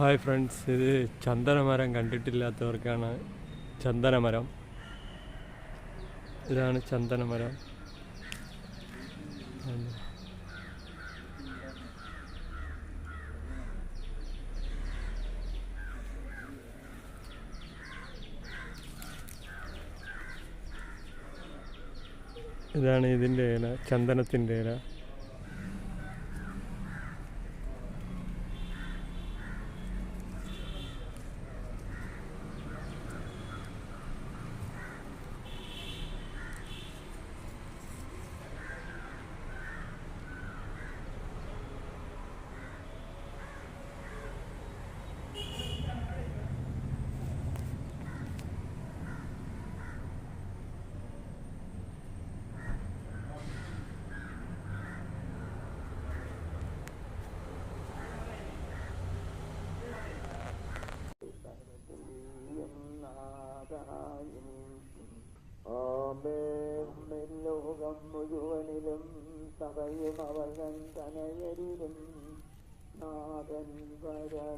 Hi friends ഇത് ചന്ദനമരം കണ്ടിട്ടില്ലാത്തവർക്കാണ് ചന്ദനമരം. ഇതാണ് ചന്ദനമരം. ഇതാണ് ഇതിന്റെ ഇല ചന്ദനത്തിന്റെ ഇല. ലോകം മുഴുവനിലും സഭയും അവൻ തനയരിലും നാഥൻ വരണി